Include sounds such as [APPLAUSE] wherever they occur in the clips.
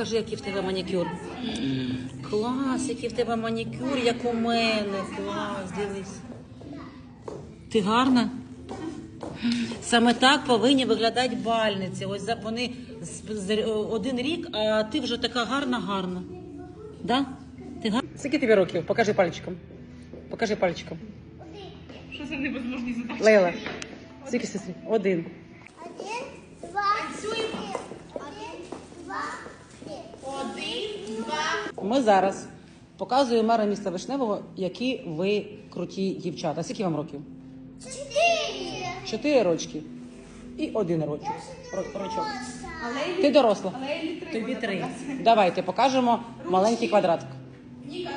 покажи, який в тебе манікюр. Клас, який в тебе манікюр, як у мене. Клас, дивись. Ти гарна? Саме так повинні виглядати бальниці. Ось за- вони один рік, а ти вже така гарна, гарна. Да? Ти гарна? Скільки тобі років? Покажи пальчиком. Покажи пальчиком. Що за невозможні задачі? Лейла. Скільки сестрі? Один. Один, два, три. Один, два, три. Один, два. Ми зараз показуємо мера міста Вишневого, які ви круті дівчата. Скільки вам років? Чотири. Чотири рочки. І один рочок. Рочок. Ти доросла. Тобі три. Давайте покажемо маленький квадратик. Ніка,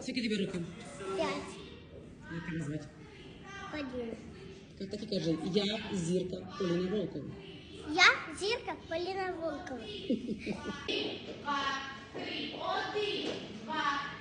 Скільки тобі років? П'ять. Як тебе звати? Один. Так, так і кажи. Я зірка Поліна Волкова. Я зірка Поліна Волкова. [LAUGHS] Три, один. Два,